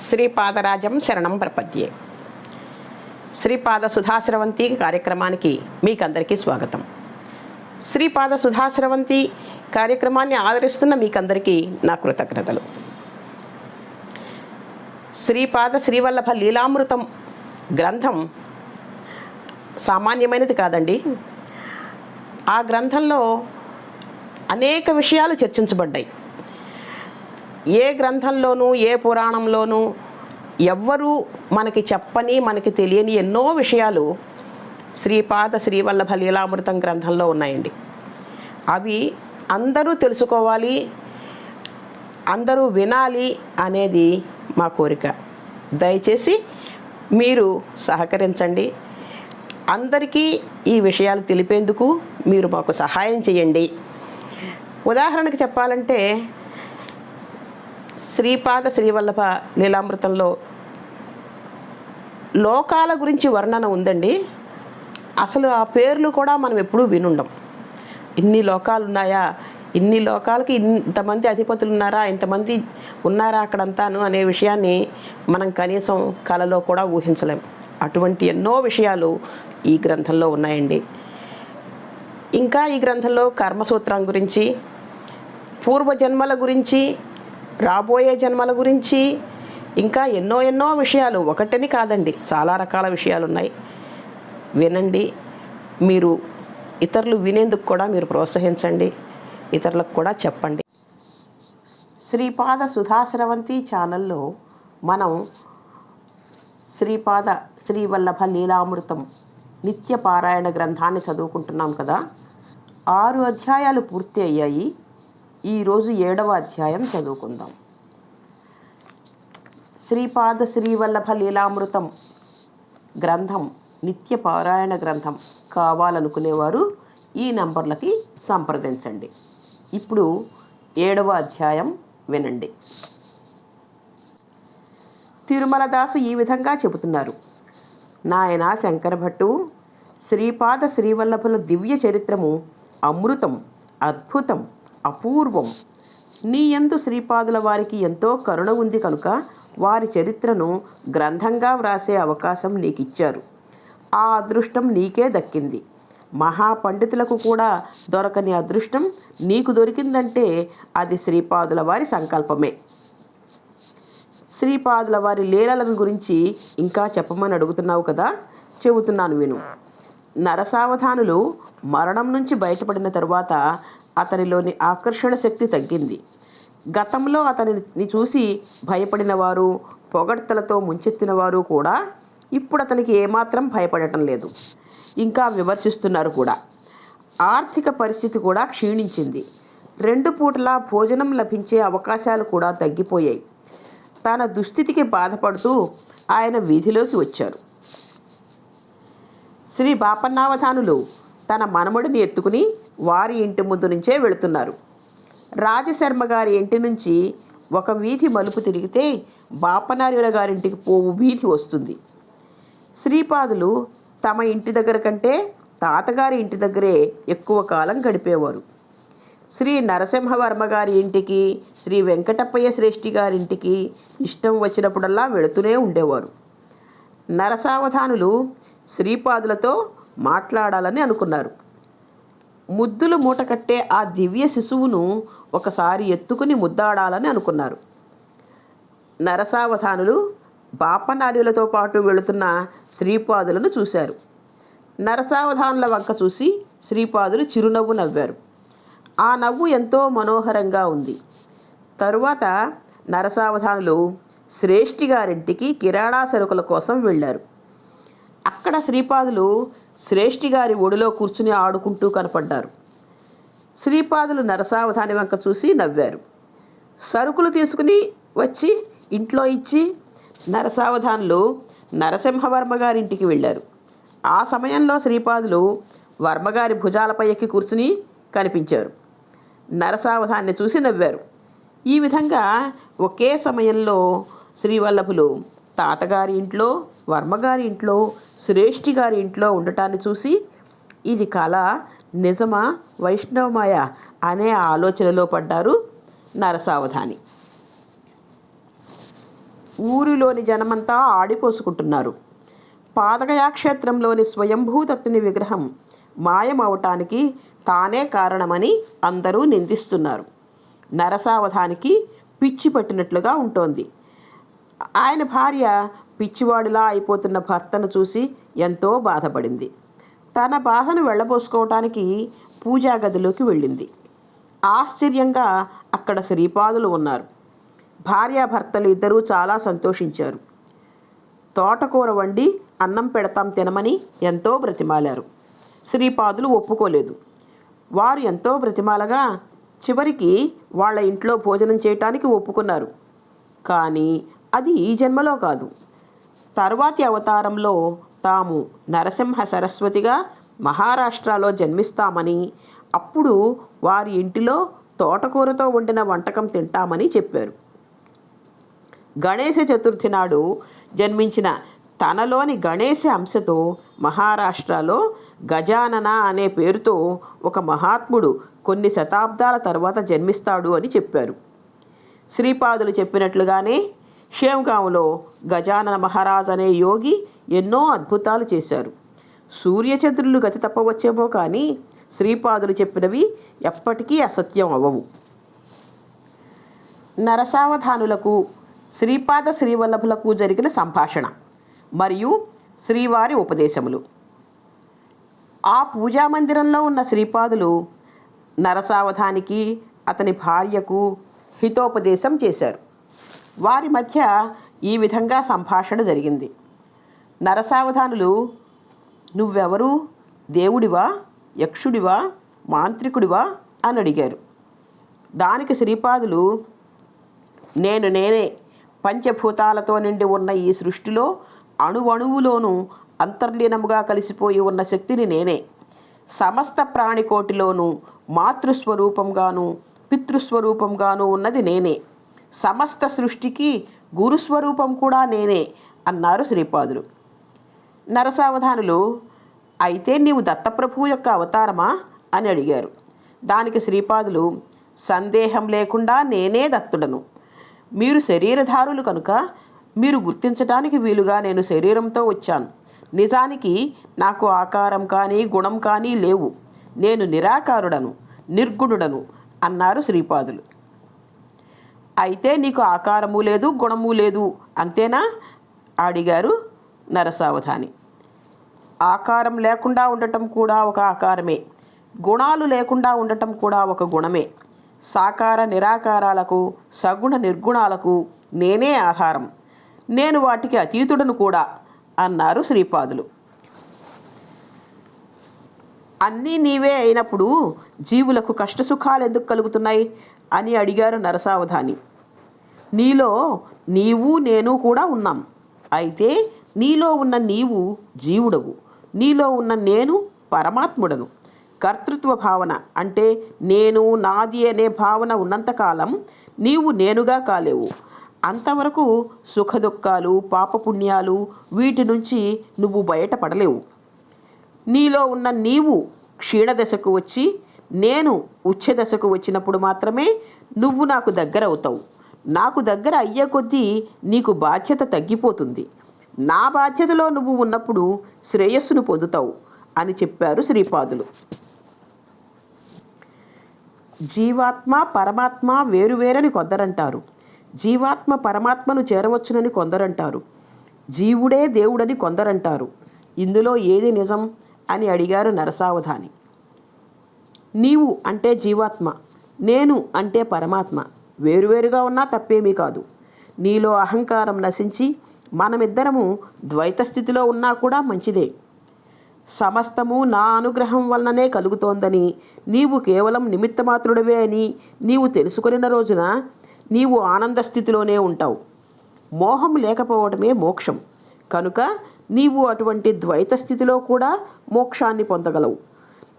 శ్రీపాదరాజం శరణం ప్రపద్యే. శ్రీపాద సుధాశ్రవంతి కార్యక్రమానికి మీకందరికీ స్వాగతం. శ్రీపాద సుధాశ్రవంతి కార్యక్రమాన్ని ఆదరిస్తున్న మీకందరికీ నా కృతజ్ఞతలు. శ్రీపాద శ్రీవల్లభ లీలామృతం గ్రంథం సామాన్యమైనది కాదండి. ఆ గ్రంథంలో అనేక విషయాలు చర్చించబడ్డాయి. ఏ గ్రంథంలోనూ ఏ పురాణంలోనూ ఎవ్వరూ మనకి చెప్పని మనకి తెలియని ఎన్నో విషయాలు శ్రీపాద శ్రీవల్లభ లీలామృతం గ్రంథంలో ఉన్నాయండి. అవి అందరూ తెలుసుకోవాలి అందరూ వినాలి అనేది మా కోరిక. దయచేసి మీరు సహకరించండి. అందరికీ ఈ విషయాలు తెలిపేందుకు మీరు మాకు సహాయం చేయండి. ఉదాహరణకు చెప్పాలంటే శ్రీపాద శ్రీవల్లభ లీలామృతంలో లోకాల గురించి వర్ణన ఉందండి. అసలు ఆ పేర్లు కూడా మనం ఎప్పుడూ వినుండం. ఇన్ని లోకాలు ఉన్నాయా ఇన్ని లోకాలకి ఇంతమంది అధిపతులు ఉన్నారా ఇంతమంది ఉన్నారా అక్కడంతాను అనే విషయాన్ని మనం కనీసం కలలో కూడా ఊహించలేం. అటువంటి ఎన్నో విషయాలు ఈ గ్రంథంలో ఉన్నాయండి. ఇంకా ఈ గ్రంథంలో కర్మసూత్రం గురించి పూర్వజన్మల గురించి రాబోయే జన్మల గురించి ఇంకా ఎన్నో ఎన్నో విషయాలు. ఒకటని కాదండి చాలా రకాల విషయాలు ఉన్నాయి వినండి మీరు ఇతరులు వినేందుకు కూడా మీరు ప్రోత్సహించండి ఇతరులకు కూడా చెప్పండి. శ్రీపాద సుధాశ్రవంతి ఛానల్లో మనం శ్రీపాద శ్రీవల్లభ లీలామృతం నిత్య పారాయణ గ్రంథాన్ని చదువుకుంటున్నాం కదా. ఆరు అధ్యాయాలు పూర్తి అయ్యాయి ఈరోజు ఏడవ అధ్యాయం చదువుకుందాం. శ్రీపాద శ్రీవల్లభ లీలామృతం గ్రంథం నిత్య పారాయణ గ్రంథం కావాలనుకునేవారు ఈ నంబర్లకి సంప్రదించండి. ఇప్పుడు ఏడవ అధ్యాయం వినండి. తిరుమలదాసు ఈ విధంగా చెబుతున్నారు. నాయన శంకర భట్టు శ్రీపాద శ్రీవల్లభుల దివ్య చరిత్రము అమృతం అద్భుతం అపూర్వం. నీ యందు శ్రీపాదుల వారికి ఎంతో కరుణ ఉంది కనుక వారి చరిత్రను గ్రంథంగా వ్రాసే అవకాశం నీకిచ్చారు. ఆ అదృష్టం నీకే దక్కింది. మహాపండితులకు కూడా దొరకని అదృష్టం నీకు దొరికిందంటే అది శ్రీపాదుల వారి సంకల్పమే. శ్రీపాదుల వారి లీలలను గురించి ఇంకా చెప్పమని అడుగుతున్నావు కదా? చెబుతున్నాను విను. నరసావధానులు మరణం నుంచి బయటపడిన తరువాత అతనిలోని ఆకర్షణ శక్తి తగ్గింది. గతంలో అతనిని చూసి భయపడిన వారు పొగడ్తలతో ముంచెత్తిన వారు కూడా ఇప్పుడు అతనికి ఏమాత్రం భయపడటం లేదు. ఇంకా విమర్శిస్తున్నారు కూడా. ఆర్థిక పరిస్థితి కూడా క్షీణించింది. రెండు పూటలా భోజనం లభించే అవకాశాలు కూడా తగ్గిపోయాయి. తన దుస్థితికి బాధపడుతూ ఆయన వీధిలోకి వచ్చారు. శ్రీ బాపన్నావధానులు తన మనమడిని ఎత్తుకుని వారి ఇంటి ముందు నుంచే వెళుతున్నారు. రాజశర్మ గారి ఇంటి నుంచి ఒక వీధి మలుపు తిరిగితే బాపనార్యుల గారింటికి పోవు వీధి వస్తుంది. శ్రీపాదులు తమ ఇంటి దగ్గర కంటే తాతగారి ఇంటి దగ్గరే ఎక్కువ కాలం గడిపేవారు. శ్రీ నరసింహవర్మ గారి ఇంటికి శ్రీ వెంకటప్పయ్య శ్రేష్ఠి గారింటికి ఇష్టం వచ్చినప్పుడల్లా వెళుతూనే ఉండేవారు. నరసావధానులు శ్రీపాదులతో మాట్లాడాలని అనుకున్నారు. ముద్దులు మూటకట్టే ఆ దివ్య శిశువును ఒకసారి ఎత్తుకుని ముద్దాడాలని అనుకున్నారు. నరసావధానులు బాపనార్యులతో పాటు వెళుతున్న శ్రీపాదులను చూశారు. నరసావధానుల వంక చూసి శ్రీపాదులు చిరునవ్వు నవ్వారు. ఆ నవ్వు ఎంతో మనోహరంగా ఉంది. తరువాత నరసావధానులు శ్రేష్ఠి గారింటికి కిరాణా సరుకుల కోసం వెళ్ళారు. అక్కడ శ్రీపాదులు శ్రేష్ఠి గారి ఒడిలో కూర్చుని ఆడుకుంటూ కనపడ్డారు. శ్రీపాదులు నరసావధాని వంక చూసి నవ్వారు. సరుకులు తీసుకుని వచ్చి ఇంట్లో ఇచ్చి నరసావధానులు నరసింహవర్మ గారింటికి వెళ్ళారు. ఆ సమయంలో శ్రీపాదులు వర్మగారి భుజాలపై ఎక్కి కూర్చుని కనిపించారు. నరసావధాన్ని చూసి నవ్వారు. ఈ విధంగా ఒకే సమయంలో శ్రీవల్లభులు తాతగారి ఇంట్లో వర్మగారి ఇంట్లో శ్రేష్ఠి గారి ఇంట్లో ఉండటాన్ని చూసి ఇది కళ నిజమా? వైష్ణవమాయ? అనే ఆలోచనలో పడ్డారు నరసావధాని. ఊరిలోని జనమంతా ఆడిపోసుకుంటున్నారు. పాదగయాక్షేత్రంలోని స్వయంభూతత్తుని విగ్రహం మాయమవటానికి తానే కారణమని అందరూ నిందిస్తున్నారు. నరసావధానికి పిచ్చి పట్టినట్లుగా ఉంటోంది. ఆయన భార్య పిచ్చివాడిలా అయిపోతున్న భర్తను చూసి ఎంతో బాధపడింది. తన బాధను వెళ్ళబోసుకోవటానికి పూజా గదిలోకి వెళ్ళింది. ఆశ్చర్యంగా అక్కడ శ్రీపాదులు ఉన్నారు. భార్యాభర్తలు ఇద్దరూ చాలా సంతోషించారు. తోటకూర వండి అన్నం పెడతాం తినమని ఎంతో బ్రతిమాలారు. శ్రీపాదులు ఒప్పుకోలేదు. వారు ఎంతో బ్రతిమాలగా చివరికి వాళ్ళ ఇంట్లో భోజనం చేయటానికి ఒప్పుకున్నారు. కానీ అది ఈ జన్మలో కాదు. తర్వాతి అవతారంలో తాము నరసింహ సరస్వతిగా మహారాష్ట్రలో జన్మిస్తామని అప్పుడు వారి ఇంటిలో తోటకూరతో వండిన వంటకం తింటామని చెప్పారు. గణేశ చతుర్థి నాడు జన్మించిన తనలోని గణేశ అంశతో మహారాష్ట్రలో గజానన అనే పేరుతో ఒక మహాత్ముడు కొన్ని శతాబ్దాల తర్వాత జన్మిస్తాడు అని చెప్పారు. శ్రీపాదులు చెప్పినట్లుగానే షేమ్గాంలో గజానన మహారాజ్ అనే యోగి ఎన్నో అద్భుతాలు చేశారు. సూర్యచంద్రులు గతి తప్పవచ్చేమో కానీ శ్రీపాదులు చెప్పినవి ఎప్పటికీ అసత్యం అవ్వవు. నరసావధానులకు శ్రీపాద శ్రీవల్లభులకు జరిగిన సంభాషణ మరియు శ్రీవారి ఉపదేశములు. ఆ పూజా మందిరంలో ఉన్న శ్రీపాదులు నరసావధానికి అతని భార్యకు హితోపదేశం చేశారు. వారి మధ్య ఈ విధంగా సంభాషణ జరిగింది. నరసావధానులు నువ్వెవరు? దేవుడివా? యక్షుడివా? మాంత్రికుడివా? అని అడిగారు. దానికి శ్రీపాదులు నేను నేనే పంచభూతాలతో నిండి ఉన్న ఈ సృష్టిలో అణువణువులోనూ అంతర్లీనముగా కలిసిపోయి ఉన్న శక్తిని నేనే. సమస్త ప్రాణికోటిలోనూ మాతృస్వరూపంగాను పితృస్వరూపంగాను ఉన్నది నేనే. సమస్త సృష్టికి గురుస్వరూపం కూడా నేనే అన్నారు శ్రీపాదులు. నరసావధానులు అయితే నీవు దత్తప్రభువు యొక్క అవతారమా? అని అడిగారు. దానికి శ్రీపాదులు సందేహం లేకుండా నేనే దత్తుడను. మీరు శరీరధారులు కనుక మీరు గుర్తించడానికి వీలుగా నేను శరీరంతో వచ్చాను. నిజానికి నాకు ఆకారం కానీ గుణం కానీ లేవు. నేను నిరాకారుడను నిర్గుణుడను అన్నారు శ్రీపాదులు. అయితే నీకు ఆకారము లేదు గుణము లేదు అంతేనా? అడిగారు నరసావధాని. ఆకారం లేకుండా ఉండటం కూడా ఒక ఆకారమే. గుణాలు లేకుండా ఉండటం కూడా ఒక గుణమే. సాకార నిరాకారాలకు సగుణ నిర్గుణాలకు నేనే ఆధారం నేను వాటికి అతీతుడను కూడా అన్నారు శ్రీపాదులు. అన్నీ నీవే అయినప్పుడు జీవులకు కష్టసుఖాలు ఎందుకు కలుగుతున్నాయి? అని అడిగారు నరసావధాని. నీలో నీవు నేను కూడా ఉన్నాం. అయితే నీలో ఉన్న నీవు జీవుడవు. నీలో ఉన్న నేను పరమాత్ముడను. కర్తృత్వ భావన అంటే నేను నాది అనే భావన ఉన్నంతకాలం నీవు నేనుగా కాలేవు. అంతవరకు సుఖదుఖాలు పాపపుణ్యాలు వీటి నుంచి నువ్వు బయటపడలేవు. నీలో ఉన్న నీవు క్షీణదశకు వచ్చి నేను ఉచ్చదశకు వచ్చినప్పుడు మాత్రమే నువ్వు నాకు దగ్గర అవుతావు నాకు దగ్గర అయ్యే కొద్దీ నీకు బాధ్యత తగ్గిపోతుంది. నా బాధ్యతలో నువ్వు ఉన్నప్పుడు శ్రేయస్సును పొందుతావు అని చెప్పారు శ్రీపాదులు. జీవాత్మ పరమాత్మ వేరువేరని కొందరంటారు. జీవాత్మ పరమాత్మను చేరవచ్చునని కొందరంటారు. జీవుడే దేవుడని కొందరంటారు. ఇందులో ఏది నిజం అని అడిగారు నరసావధాని. నీవు అంటే జీవాత్మ నేను అంటే పరమాత్మ. వేరువేరుగా ఉన్నా తప్పేమీ కాదు. నీలో అహంకారం నశించి మనమిద్దరము ద్వైత స్థితిలో ఉన్నా కూడా మంచిదే. సమస్తము నా అనుగ్రహం వలననే కలుగుతోందని నీవు కేవలం నిమిత్తమాత్రుడవే అని నీవు తెలుసుకొనిన రోజున నీవు ఆనంద స్థితిలోనే ఉంటావు. మోహం లేకపోవడమే మోక్షం. కనుక నీవు అటువంటి ద్వైత స్థితిలో కూడా మోక్షాన్ని పొందగలవు.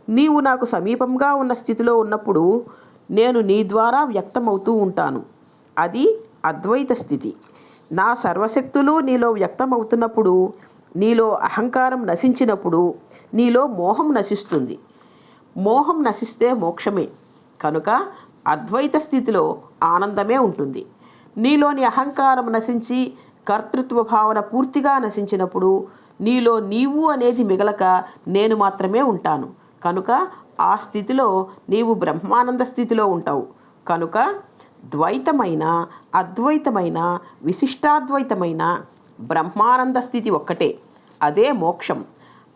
నీవు నాకు సమీపంగా ఉన్న స్థితిలో ఉన్నప్పుడు నేను నీ ద్వారా వ్యక్తమవుతూ ఉంటాను. అది అద్వైత స్థితి. నా సర్వశక్తులు నీలో వ్యక్తమవుతున్నప్పుడు నీలో అహంకారం నశించినప్పుడు నీలో మోహం నశిస్తుంది. మోహం నశిస్తే మోక్షమే. కనుక అద్వైత స్థితిలో ఆనందమే ఉంటుంది. నీలోని అహంకారం నశించి కర్తృత్వ భావన పూర్తిగా నశించినప్పుడు నీలో నీవు అనేది మిగలక నేను మాత్రమే ఉంటాను. కనుక ఆ స్థితిలో నీవు బ్రహ్మానంద స్థితిలో ఉంటావు. కనుక ద్వైతమైన అద్వైతమైన విశిష్టాద్వైతమైన బ్రహ్మానంద స్థితి ఒక్కటే. అదే మోక్షం.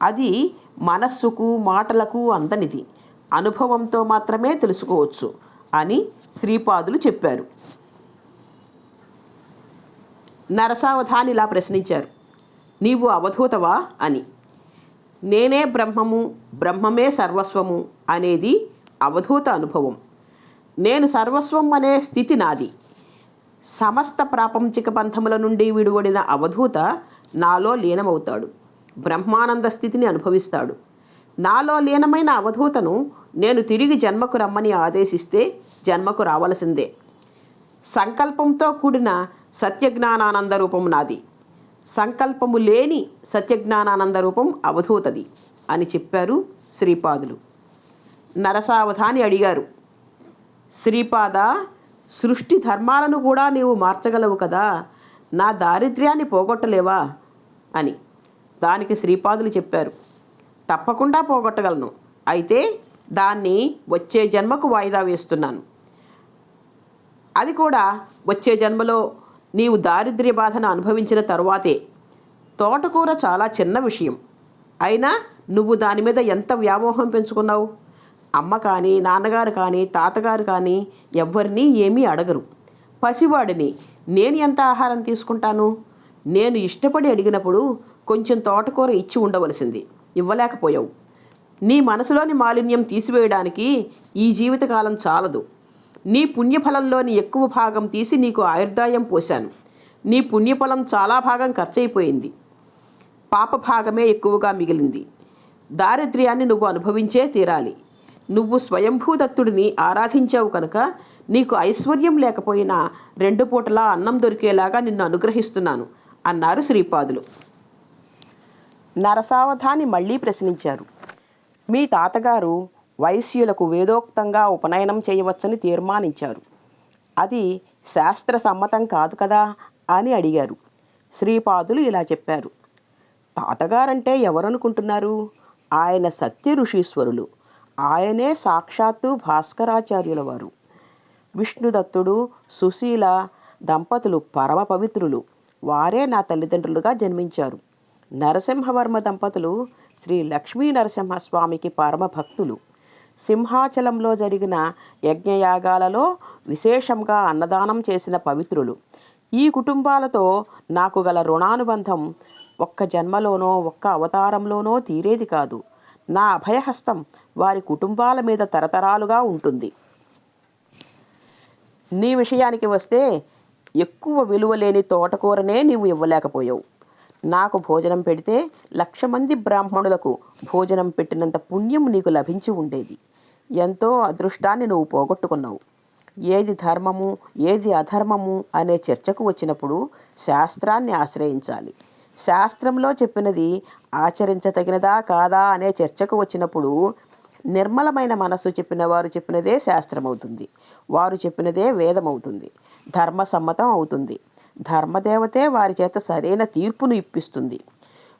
అది మనస్సుకు మాటలకు అందనిది. అనుభవంతో మాత్రమే తెలుసుకోవచ్చు అని శ్రీపాదులు చెప్పారు. నరసావధాని ఇలా ప్రశ్నించారు. నీవు అవధూతవా అని. నేనే బ్రహ్మము బ్రహ్మమే సర్వస్వము అనేది అవధూత అనుభవం. నేను సర్వస్వం అనే స్థితి నాది. సమస్త ప్రాపంచిక బంధముల నుండి విడువడిన అవధూత నాలో లీనమవుతాడు. బ్రహ్మానంద స్థితిని అనుభవిస్తాడు. నాలో లీనమైన అవధూతను నేను తిరిగి జన్మకు రమ్మని ఆదేశిస్తే జన్మకు రావలసిందే. సంకల్పంతో కూడిన సత్యజ్ఞానానంద రూపం నాది. సంకల్పము లేని సత్యజ్ఞానానంద రూపం అవధూతది అని చెప్పారు శ్రీపాదులు. నరసావధాని అడిగారు శ్రీపాద సృష్టి ధర్మాలను కూడా నీవు మార్చగలవు కదా నా దారిద్ర్యాన్ని పోగొట్టలేవా? అని. దానికి శ్రీపాదులు చెప్పారు తప్పకుండా పోగొట్టగలను. అయితే దాన్ని వచ్చే జన్మకు వాయిదా వేస్తున్నాను. అది కూడా వచ్చే జన్మలో నీవు దారిద్ర్య బాధను అనుభవించిన తరువాతే. తోటకూర చాలా చిన్న విషయం. అయినా నువ్వు దాని మీద ఎంత వ్యామోహం పెంచుకున్నావు? అమ్మ కానీ నాన్నగారు కానీ తాతగారు కానీ ఎవ్వరినీ ఏమీ అడగరు. పసివాడిని నేను ఎంత ఆహారం తీసుకుంటాను? నేను ఇష్టపడి అడిగినప్పుడు కొంచెం తోటకూర ఇచ్చి ఉండవలసింది. ఇవ్వలేకపోయావు. నీ మనసులోని మాలిన్యం తీసివేయడానికి ఈ జీవితకాలం చాలదు. నీ పుణ్యఫలంలోని ఎక్కువ భాగం తీసి నీకు ఆయుర్దాయం పోశాను. నీ పుణ్యఫలం చాలా భాగం ఖర్చయిపోయింది. పాప భాగమే ఎక్కువగా మిగిలింది. దారిద్ర్యాన్ని నువ్వు అనుభవించే తీరాలి. నువ్వు స్వయంభూదత్తుడిని ఆరాధించావు కనుక నీకు ఐశ్వర్యం లేకపోయినా రెండు పూటలా అన్నం దొరికేలాగా నిన్ను అనుగ్రహిస్తున్నాను అన్నారు శ్రీపాదులు. నరసావధాని మళ్ళీ ప్రశ్నించారు. మీ తాతగారు వైశ్యులకు వేదోక్తంగా ఉపనయనం చేయవచ్చని తీర్మానించారు. అది శాస్త్ర సమ్మతం కాదు కదా అని అడిగారు. శ్రీపాదులు ఇలా చెప్పారు. తాతగారంటే ఎవరనుకుంటున్నారు? ఆయన సత్య ఋషీశ్వరులు. ఆయనే సాక్షాత్తు భాస్కరాచార్యుల వారు. విష్ణుదత్తుడు సుశీల దంపతులు పరమ పవిత్రులు. వారే నా తల్లిదండ్రులుగా జన్మించారు. నరసింహవర్మ దంపతులు శ్రీ లక్ష్మీ నరసింహస్వామికి పరమ భక్తులు. సింహాచలంలో జరిగిన యజ్ఞయాగాలలో విశేషంగా అన్నదానం చేసిన పవిత్రులు. ఈ కుటుంబాలతో నాకు గల రుణానుబంధం ఒక్క జన్మలోనో ఒక్క అవతారంలోనో తీరేది కాదు. నా అభయహస్తం వారి కుటుంబాల మీద తరతరాలుగా ఉంటుంది. నీ విషయానికి వస్తే ఎక్కువ విలువ లేని తోటకూరనే నీవు ఇవ్వలేకపోయావు. నాకు భోజనం పెడితే లక్ష మంది బ్రాహ్మణులకు భోజనం పెట్టినంత పుణ్యం నీకు లభించి ఉండేది. ఎంతో అదృష్టాన్ని నువ్వు పోగొట్టుకున్నావు. ఏది ధర్మము ఏది అధర్మము అనే చర్చకు వచ్చినప్పుడు శాస్త్రాన్ని ఆశ్రయించాలి. శాస్త్రంలో చెప్పినది ఆచరించతగినదా కాదా అనే చర్చకు వచ్చినప్పుడు నిర్మలమైన మనస్సు చెప్పిన వారు చెప్పినదే శాస్త్రం అవుతుంది వారు చెప్పినదే వేదమవుతుంది. ధర్మసమ్మతం అవుతుంది. ధర్మదేవతే వారి చేత సరైన తీర్పును ఇప్పిస్తుంది.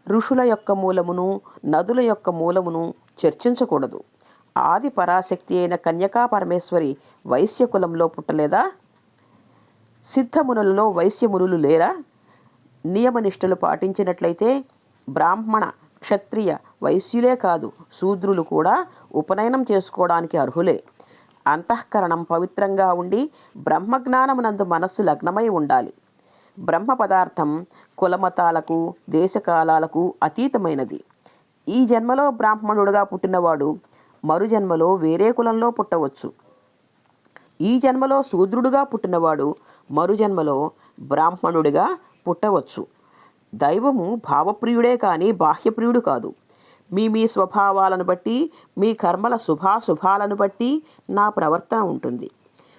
ఋషుల యొక్క మూలమును నదుల యొక్క మూలమును చర్చించకూడదు. ఆది పరాశక్తి అయిన కన్యకా పరమేశ్వరి వైశ్య కులంలో పుట్టలేదా? సిద్ధమునులలో వైశ్యమునులు లేరా? నియమనిష్టలు పాటించినట్లయితే బ్రాహ్మణ క్షత్రియ వైశ్యులే కాదు శూద్రులు కూడా ఉపనయనం చేసుకోవడానికి అర్హులే. అంతఃకరణం పవిత్రంగా ఉండి బ్రహ్మజ్ఞానమునందు మనస్సు లగ్నమై ఉండాలి. బ్రహ్మ పదార్థం కులమతాలకు దేశకాలాలకు అతీతమైనది. ఈ జన్మలో బ్రాహ్మణుడుగా పుట్టినవాడు మరు జన్మలో వేరే కులంలో పుట్టవచ్చు. ఈ జన్మలో శూద్రుడుగా పుట్టినవాడు మరు జన్మలో బ్రాహ్మణుడిగా పుట్టవచ్చు. దైవము భావప్రియుడే కానీ బాహ్యప్రియుడు కాదు. మీ మీ స్వభావాలను బట్టి మీ కర్మల శుభాశుభాలను బట్టి నా ప్రవర్తన ఉంటుంది.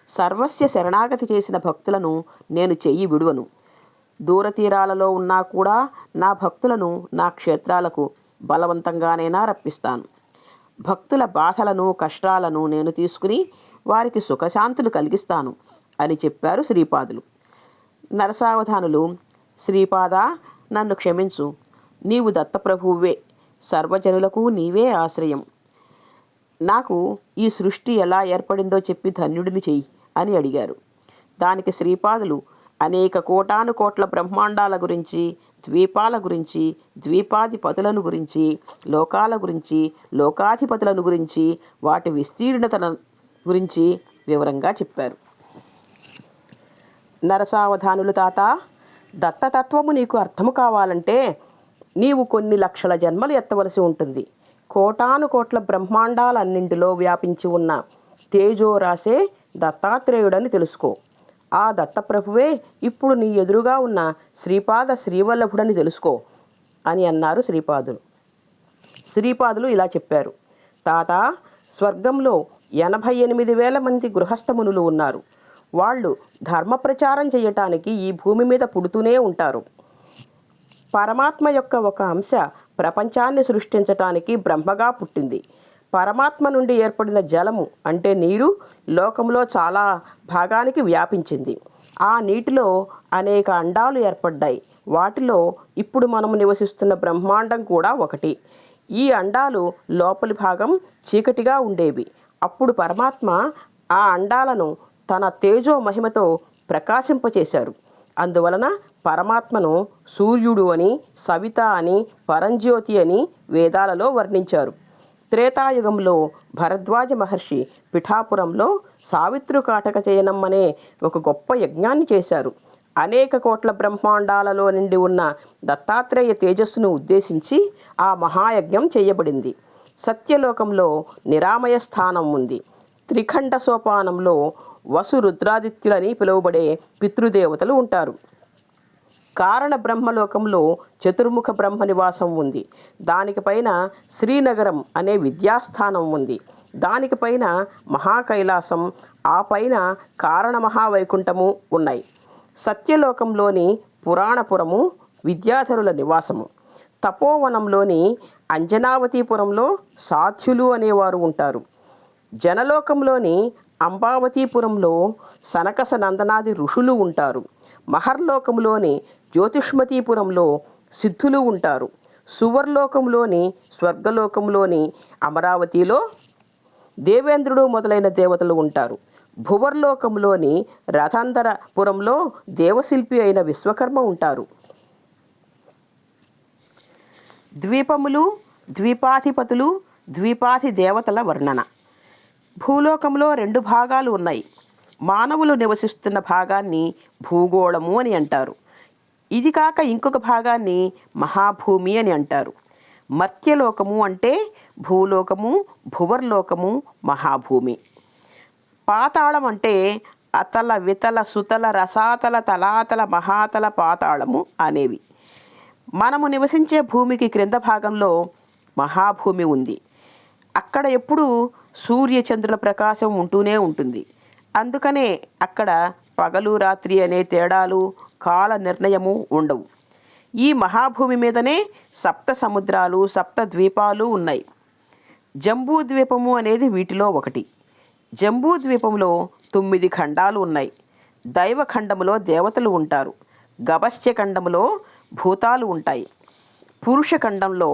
సర్వస్య శరణాగతి చేసిన భక్తులను నేను చెయ్యి విడువను. దూరతీరాలలో ఉన్నా కూడా నా భక్తులను నా క్షేత్రాలకు బలవంతంగానైనా రప్పిస్తాను. భక్తుల బాధలను కష్టాలను నేను తీసుకుని వారికి సుఖశాంతులు కలిగిస్తాను అని చెప్పారు శ్రీపాదులు. నరసావధానులు శ్రీపాద నన్ను క్షమించు. నీవు దత్తప్రభువే. సర్వజనులకు నీవే ఆశ్రయం. నాకు ఈ సృష్టి ఎలా ఏర్పడిందో చెప్పి ధన్యుడిని చెయ్యి అని అడిగారు. దానికి శ్రీపాదులు అనేక కోటాను కోట్ల బ్రహ్మాండాల గురించి ద్వీపాల గురించి ద్వీపాధిపతులను గురించి లోకాల గురించి లోకాధిపతులను గురించి వాటి విస్తీర్ణతల గురించి వివరంగా చెప్పారు. నరసావధానులు తాత దత్తతత్వము నీకు అర్థము కావాలంటే నీవు కొన్ని లక్షల జన్మలు ఎత్తవలసి ఉంటుంది. కోటాను కోట్ల బ్రహ్మాండాలన్నింటిలో వ్యాపించి ఉన్న తేజో రాసే దత్తాత్రేయుడని తెలుసుకో. ఆ దత్తప్రభువే ఇప్పుడు నీ ఎదురుగా ఉన్న శ్రీపాద శ్రీవల్లభుడని తెలుసుకో అని అన్నారు శ్రీపాదులు. శ్రీపాదులు ఇలా చెప్పారు. తాత స్వర్గంలో ఎనభై ఎనిమిది వేల మంది గృహస్థమునులు ఉన్నారు. వాళ్ళు ధర్మ ప్రచారం చేయటానికి ఈ భూమి మీద పుడుతూనే ఉంటారు. పరమాత్మ యొక్క ఒక అంశ ప్రపంచాన్ని సృష్టించటానికి బ్రహ్మగా పుట్టింది. పరమాత్మ నుండి ఏర్పడిన జలము అంటే నీరు లోకంలో చాలా భాగానికి వ్యాపించింది. ఆ నీటిలో అనేక అండాలు ఏర్పడ్డాయి. వాటిలో ఇప్పుడు మనము నివసిస్తున్న బ్రహ్మాండం కూడా ఒకటి. ఈ అండాలు లోపలి భాగం చీకటిగా ఉండేవి. అప్పుడు పరమాత్మ ఆ అండాలను తన తేజో మహిమతో ప్రకాశింపచేశారు. అందువలన పరమాత్మను సూర్యుడు అని సవిత అని పరంజ్యోతి అని వేదాలలో వర్ణించారు. త్రేతాయుగంలో భరద్వాజ మహర్షి పిఠాపురంలో సావిత్రుకాటక చేయనం అనే ఒక గొప్ప యజ్ఞాన్ని చేశారు. అనేక కోట్ల బ్రహ్మాండాలలో నిండి ఉన్న దత్తాత్రేయ తేజస్సును ఉద్దేశించి ఆ మహాయజ్ఞం చేయబడింది. సత్యలోకంలో నిరామయ స్థానం ఉంది. త్రిఖండ సోపానంలో వసు రుద్రాదిత్యులని పిలువబడే పితృదేవతలు ఉంటారు. కారణ బ్రహ్మలోకంలో చతుర్ముఖ బ్రహ్మ నివాసం ఉంది. దానికి పైన శ్రీనగరం అనే విద్యాస్థానం ఉంది. దానికి పైన మహాకైలాసం ఆ పైన కారణ మహావైకుంఠము ఉన్నాయి. సత్యలోకంలోని పురాణపురము విద్యాధరుల నివాసము. తపోవనంలోని అంజనావతీపురంలో సాధ్యులు అనేవారు ఉంటారు. జనలోకంలోని అంబావతీపురంలో సనకస నందనాది ఋషులు ఉంటారు. మహర్లోకంలోని జ్యోతిష్మతీపురంలో సిద్ధులు ఉంటారు. సువర్లోకంలోని స్వర్గలోకంలోని అమరావతిలో దేవేంద్రుడు మొదలైన దేవతలు ఉంటారు. భువర్లోకంలోని రథాంతరపురంలో దేవశిల్పి అయిన విశ్వకర్మ ఉంటారు. ద్వీపములు ద్వీపాధిపతులు ద్వీపాధి దేవతల వర్ణన. భూలోకంలో రెండు భాగాలు ఉన్నాయి. మానవులు నివసిస్తున్న భాగాన్ని భూగోళము అని అంటారు. ఇది కాక ఇంకొక భాగాన్ని మహాభూమి అని అంటారు. మర్త్యలోకము అంటే భూలోకము భువర్లోకము మహాభూమి. పాతాళం అంటే అతల వితల సుతల రసాతల తలాతల మహాతల పాతాళము అనేవి. మనము నివసించే భూమికి క్రింద భాగంలో మహాభూమి ఉంది. అక్కడ ఎప్పుడూ సూర్యచంద్రుల ప్రకాశం ఉంటూనే ఉంటుంది. అందుకనే అక్కడ పగలు రాత్రి అనే తేడాలు కాల నిర్ణయము ఉండవు. ఈ మహాభూమి మీదనే సప్త సముద్రాలు సప్త ద్వీపాలు ఉన్నాయి. జంబూ ద్వీపము అనేది వీటిలో ఒకటి. జంబూ ద్వీపంలో తొమ్మిది ఖండాలు ఉన్నాయి. దైవఖండములో దేవతలు ఉంటారు. గభస్య ఖండములో భూతాలు ఉంటాయి. పురుష ఖండంలో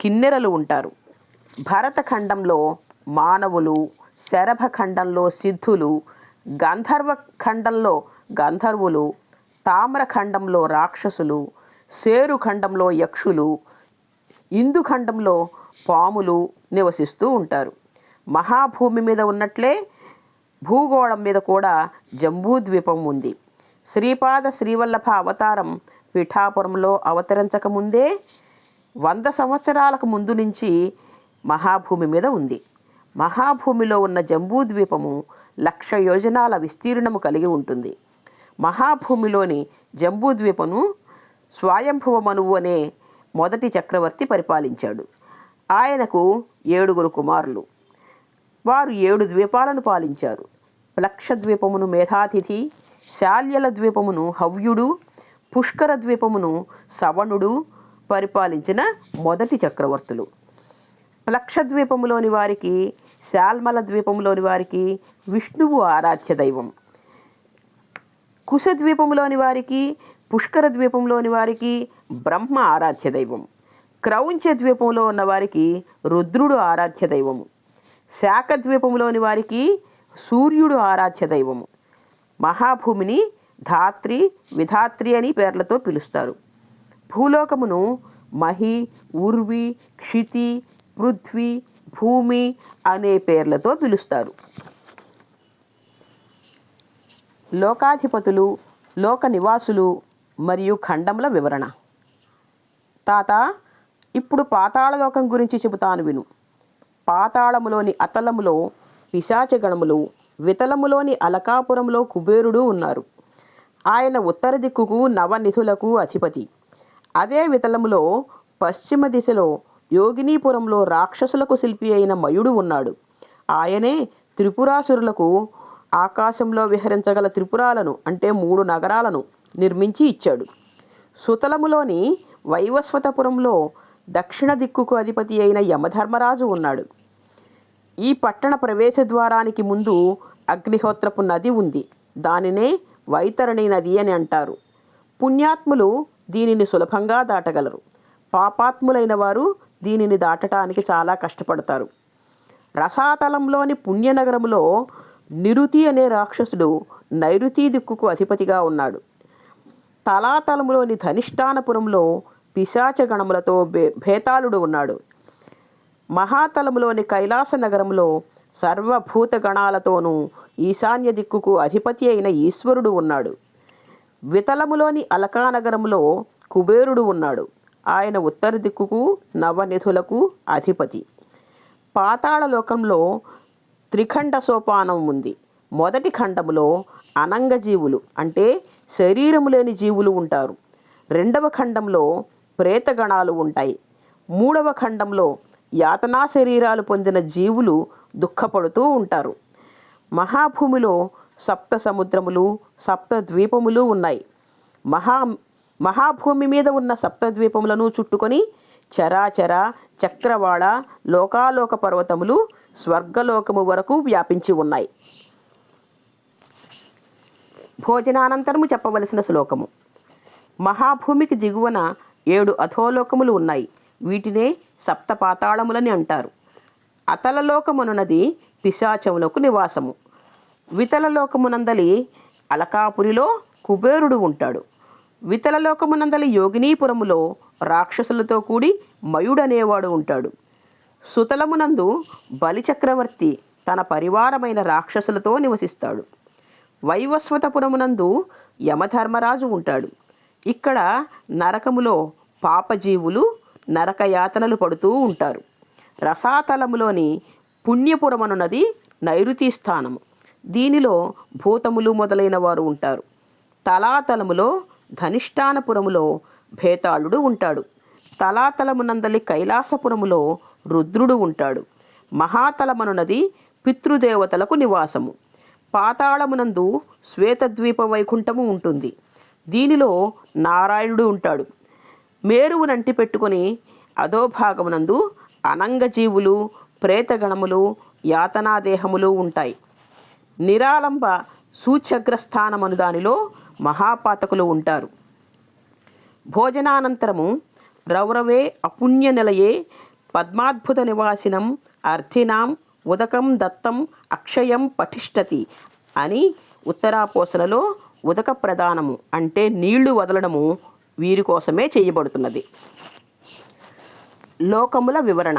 కిన్నెరలు ఉంటారు. భరత ఖండంలో మానవులు శరభ ఖండంలో సిద్ధులు గంధర్వ ఖండంలో గంధర్వులు తామరఖండంలో రాక్షసులు సేరుఖండంలో యక్షులు ఇందుఖండంలో పాములు నివసిస్తూ ఉంటారు. మహాభూమి మీద ఉన్నట్లే భూగోళం మీద కూడా జంబూద్వీపం ఉంది. శ్రీపాద శ్రీవల్లభ అవతారం పిఠాపురంలో అవతరించక ముందే వంద సంవత్సరాలకు ముందు నుంచి మహాభూమి మీద ఉంది. మహాభూమిలో ఉన్న జంబూద్వీపము లక్ష యోజనాల విస్తీర్ణము కలిగి ఉంటుంది. మహాభూమిలోని జంబూద్వీపను స్వాయంభువమనువు అనే మొదటి చక్రవర్తి పరిపాలించాడు. ఆయనకు ఏడుగురు కుమారులు. వారు ఏడు ద్వీపాలను పాలించారు. లక్ష ద్వీపమును మేధాతిథి శాల్యల ద్వీపమును హవ్యుడు పుష్కర ద్వీపమును సవణుడు పరిపాలించిన మొదటి చక్రవర్తులు. లక్షద్వీపములోని వారికి శాల్మల ద్వీపంలోని వారికి విష్ణువు ఆరాధ్య దైవం. కుశద్వీపంలోని వారికి పుష్కర ద్వీపంలోని వారికి బ్రహ్మ ఆరాధ్య దైవం. క్రౌంచ ద్వీపంలో ఉన్న వారికి రుద్రుడు ఆరాధ్య దైవము. శాఖ ద్వీపంలోని వారికి సూర్యుడు ఆరాధ్య దైవము. మహాభూమిని ధాత్రి విధాత్రి అని పేర్లతో పిలుస్తారు. భూలోకమును మహి ఉర్వి క్షితి పృథ్వీ భూమి అనే పేర్లతో పిలుస్తారు. లోకాధిపతులు లోక నివాసులు మరియు ఖండముల వివరణ. తాత ఇప్పుడు పాతాళలోకం గురించి చెబుతాను విను. పాతాళములోని అతలములో పిశాచగణములు వితలములోని అలకాపురంలో కుబేరుడు ఉన్నారు. ఆయన ఉత్తర దిక్కుకు నవనిధులకు అధిపతి. అదే వితలములో పశ్చిమ దిశలో యోగినీపురంలో రాక్షసులకు శిల్పి అయిన మయుడు ఉన్నాడు. ఆయనే త్రిపురాసురులకు ఆకాశంలో విహరించగల త్రిపురాలను అంటే మూడు నగరాలను నిర్మించి ఇచ్చాడు. సుతలములోని వైవస్వతపురంలో దక్షిణ దిక్కుకు అధిపతి అయిన యమధర్మరాజు ఉన్నాడు. ఈ పట్టణ ప్రవేశ ద్వారానికి ముందు అగ్నిహోత్రపు నది ఉంది. దానినే వైతరణి నది అని అంటారు. పుణ్యాత్ములు దీనిని సులభంగా దాటగలరు. పాపాత్ములైన వారు దీనిని దాటడానికి చాలా కష్టపడతారు. రసాతలంలోని పుణ్యనగరంలో నిరుతి అనే రాక్షసుడు నైరుతి దిక్కుకు అధిపతిగా ఉన్నాడు. తలాతలములోని ధనిష్టానపురంలో పిశాచగణములతో భే బే భేతాళుడు ఉన్నాడు. మహాతలములోని కైలాస నగరంలో సర్వభూతగణాలతోనూ ఈశాన్య దిక్కుకు అధిపతి అయిన ఈశ్వరుడు ఉన్నాడు. వితలములోని అలకానగరంలో కుబేరుడు ఉన్నాడు. ఆయన ఉత్తర దిక్కుకు నవనిధులకు అధిపతి. పాతాళలోకంలో త్రిఖండ సోపానం ఉంది. మొదటి ఖండములో అనంగజీవులు అంటే శరీరము లేని జీవులు ఉంటారు. రెండవ ఖండంలో ప్రేతగణాలు ఉంటాయి. మూడవ ఖండంలో యాతనా శరీరాలు పొందిన జీవులు దుఃఖపడుతూ ఉంటారు. మహాభూమిలో సప్త సముద్రములు సప్త ద్వీపములు ఉన్నాయి. మహా మహాభూమి మీద ఉన్న సప్త ద్వీపములను చుట్టుకొని చరాచర చక్రవాళ లోకాలోక పర్వతములు స్వర్గలోకము వరకు వ్యాపించి ఉన్నాయి. భోజనానంతరము చెప్పవలసిన శ్లోకము. మహాభూమికి దిగువన ఏడు అధోలోకములు ఉన్నాయి. వీటినే సప్తపాతాళములని అంటారు. అతలలోకమునున్నది పిశాచములకు నివాసము. వితలలోకమునందలి అలకాపురిలో కుబేరుడు ఉంటాడు. వితలలోకమునందలి యోగినీపురములో రాక్షసులతో కూడి మయుడనేవాడు ఉంటాడు. సుతలమునందు బలిచక్రవర్తి తన పరివారమైన రాక్షసులతో నివసిస్తాడు. వైవస్వతపురమునందు యమధర్మరాజు ఉంటాడు. ఇక్కడ నరకములో పాపజీవులు నరకయాతనలు పడుతూ ఉంటారు. రసాతలములోని పుణ్యపురమనున్నది నైరుతి స్థానము. దీనిలో భూతములు మొదలైన వారు ఉంటారు. తలాతలములో ధనిష్టానపురములో భేతాళుడు ఉంటాడు. తలాతలమునందలి కైలాసపురములో రుద్రుడు ఉంటాడు. మహాతలమనున్నది పితృదేవతలకు నివాసము. పాతాళమునందు శ్వేతద్వీప వైకుంఠము ఉంటుంది. దీనిలో నారాయణుడు ఉంటాడు. మేరువునంటి పెట్టుకొని అధోభాగమునందు అనంగజీవులు ప్రేతగణములు యాతనాదేహములు ఉంటాయి. నిరాలంబ సూచ్యగ్రస్థానమను దానిలో మహాపాతకులు ఉంటారు. భోజనానంతరము రౌరవే అపుణ్య నిలయే పద్మాద్భుత నివాసినం అర్థినాం ఉదకం దత్తం అక్షయం పఠిష్టతి అని ఉత్తరాపోసనలో ఉదక ప్రదానము అంటే నీళ్ళు వదలడము వీరి కోసమే చేయబడుతున్నది. లోకముల వివరణ.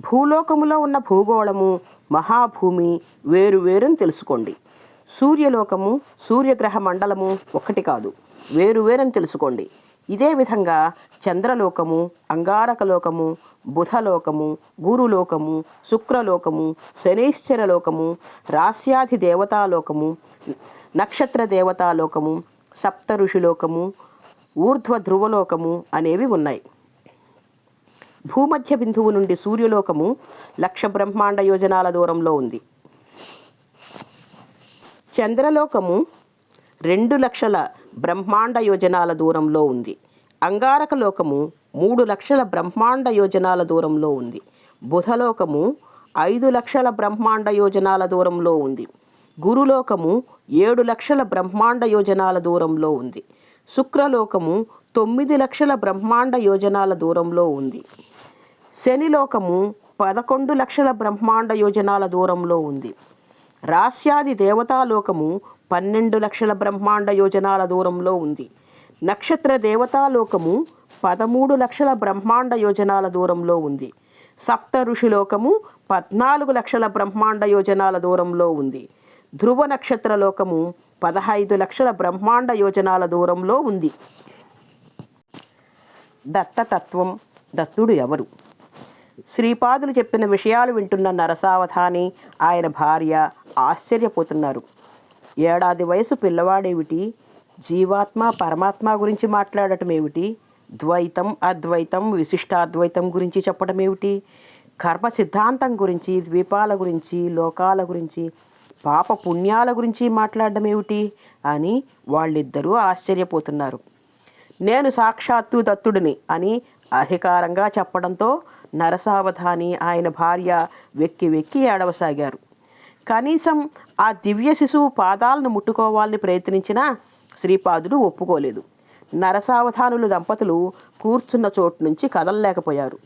భూలోకములో ఉన్న భూగోళము మహాభూమి వేరు వేరుని తెలుసుకోండి. సూర్యలోకము సూర్యగ్రహ మండలము ఒకటి కాదు వేరువేరని తెలుసుకోండి. ఇదే విధంగా చంద్రలోకము అంగారకలోకము బుధలోకము గురులోకము శుక్రలోకము శనైశ్చరలోకము రాస్యాధి దేవతాలోకము నక్షత్ర దేవతాలోకము సప్త ఋషిలోకము ఊర్ధ్వ ధ్రువలోకము అనేవి ఉన్నాయి. భూమధ్య బిందువు నుండి సూర్యలోకము లక్ష బ్రహ్మాండ యోజనాల దూరంలో ఉంది. చంద్రలోకము రెండు లక్షల బ్రహ్మాండ యోజనాల దూరంలో ఉంది. అంగారక లోకము మూడు లక్షల బ్రహ్మాండ యోజనాల దూరంలో ఉంది. బుధలోకము ఐదు లక్షల బ్రహ్మాండ యోజనాల దూరంలో ఉంది. గురులోకము ఏడు లక్షల బ్రహ్మాండ యోజనాల దూరంలో ఉంది. శుక్రలోకము తొమ్మిది లక్షల బ్రహ్మాండ యోజనాల దూరంలో ఉంది. శనిలోకము పదకొండు లక్షల బ్రహ్మాండ యోజనాల దూరంలో ఉంది. రాస్యాది దేవతాలోకము పన్నెండు లక్షల బ్రహ్మాండ యోజనాల దూరంలో ఉంది. నక్షత్ర దేవతాలోకము పదమూడు లక్షల బ్రహ్మాండ యోజనాల దూరంలో ఉంది. సప్త ఋషిలోకము పద్నాలుగు లక్షల బ్రహ్మాండ యోజనాల దూరంలో ఉంది. ధ్రువ నక్షత్ర లోకము పదహైదు లక్షల బ్రహ్మాండ యోజనాల దూరంలో ఉంది. దత్తతత్వం దత్తుడు ఎవరు? శ్రీపాదులు చెప్పిన విషయాలు వింటున్న నరసావధాని ఆయన భార్య ఆశ్చర్యపోతున్నారు. ఏడాది వయసు పిల్లవాడేమిటి? జీవాత్మ పరమాత్మ గురించి మాట్లాడటం ఏమిటి ద్వైతం అద్వైతం విశిష్టాద్వైతం గురించి చెప్పడం ఏమిటి కర్మ సిద్ధాంతం గురించి ద్వీపాల గురించి లోకాల గురించి పాప పుణ్యాల గురించి మాట్లాడడం ఏమిటి అని వాళ్ళిద్దరూ ఆశ్చర్యపోతున్నారు. నేను సాక్షాత్తు దత్తుడిని అని అధికారంగా చెప్పడంతో నరసావధాని ఆయన భార్య వెక్కి వెక్కి ఏడవసాగారు. కనీసం ఆ దివ్య శిశువు పాదాలను ముట్టుకోవాలని ప్రయత్నించినా శ్రీపాదుడు ఒప్పుకోలేదు. నరసావధానులు దంపతులు కూర్చున్న చోటు నుంచి కదలలేకపోయారు.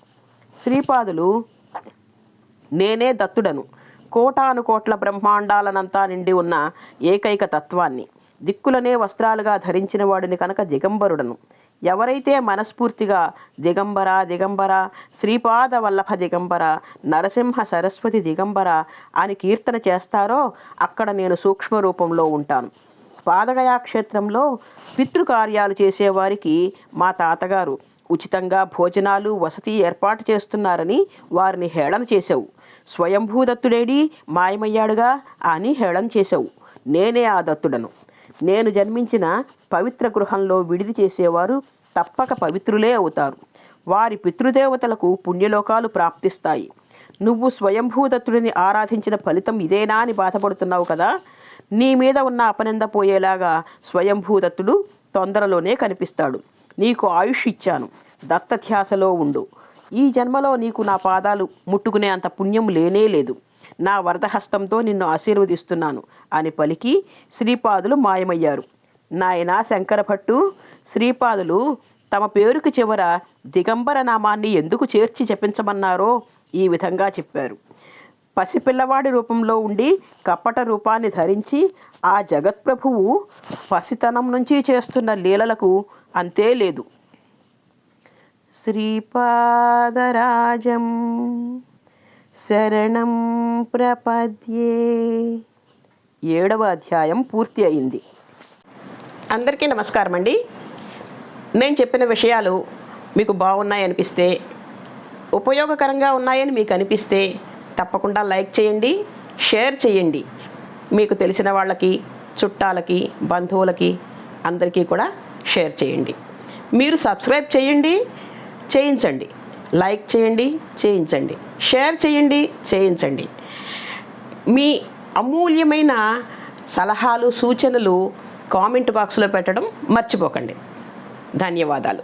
శ్రీపాదులు నేనే దత్తుడను. కోటాను కోట్ల బ్రహ్మాండాలనంతా నిండి ఉన్న ఏకైక తత్వాన్ని దిక్కులనే వస్త్రాలుగా ధరించిన వాడిని కనుక దిగంబరుడను. ఎవరైతే మనస్ఫూర్తిగా దిగంబర దిగంబర శ్రీపాద వల్లభ దిగంబర నరసింహ సరస్వతి దిగంబర అని కీర్తన చేస్తారో అక్కడ నేను సూక్ష్మ రూపంలో ఉంటాను. పాదగయా క్షేత్రంలో పితృకార్యాలు చేసేవారికి మా తాతగారు ఉచితంగా భోజనాలు వసతి ఏర్పాటు చేస్తున్నారని వారిని హేళన చేశావు. స్వయంభూదత్తుడేడి మాయమయ్యాడుగా అని హేళన చేశావు. నేనే ఆ దత్తుడను. నేను జన్మించిన పవిత్ర గృహంలో విడిది చేసేవారు తప్పక పవిత్రులే అవుతారు. వారి పితృదేవతలకు పుణ్యలోకాలు ప్రాప్తిస్తాయి. నువ్వు స్వయంభూదత్తుడిని ఆరాధించిన ఫలితం ఇదేనా అని బాధపడుతున్నావు కదా? నీ మీద ఉన్న అపనింద పోయేలాగా స్వయంభూదత్తుడు తొందరలోనే కనిపిస్తాడు. నీకు ఆయుష్ ఇచ్చాను. దత్తధ్యాసలో ఉండు. ఈ జన్మలో నీకు నా పాదాలు ముట్టుకునే అంత పుణ్యం లేనే లేదు. నా వరదహస్తంతో నిన్ను ఆశీర్వదిస్తున్నాను అని పలికి శ్రీపాదులు మాయమయ్యారు. నాయన శంకరభట్టు శ్రీపాదులు తమ పేరుకి చివర దిగంబర నామాన్ని ఎందుకు చేర్చి జపించమన్నారో ఈ విధంగా చెప్పారు. పసిపిల్లవాడి రూపంలో ఉండి కపట రూపాన్ని ధరించి ఆ జగత్ప్రభువు పసితనం నుంచి చేస్తున్న లీలలకు అంతే లేదు. శ్రీపాదరాజం శరణం ప్రపద్యే. ఏడవ అధ్యాయం పూర్తి అయింది. అందరికీ నమస్కారం అండి. నేను చెప్పిన విషయాలు మీకు బాగున్నాయి అనిపిస్తే ఉపయోగకరంగా ఉన్నాయని మీకు అనిపిస్తే తప్పకుండా లైక్ చేయండి షేర్ చేయండి. మీకు తెలిసిన వాళ్ళకి చుట్టాలకి బంధువులకి అందరికీ కూడా షేర్ చేయండి. మీరు సబ్స్క్రైబ్ చేయండి చేయించండి. లైక్ చేయండి చేయించండి. షేర్ చేయండి చేయించండి. మీ అమూల్యమైన సలహాలు సూచనలు కామెంట్ బాక్స్లో పెట్టడం మర్చిపోకండి. ధన్యవాదాలు.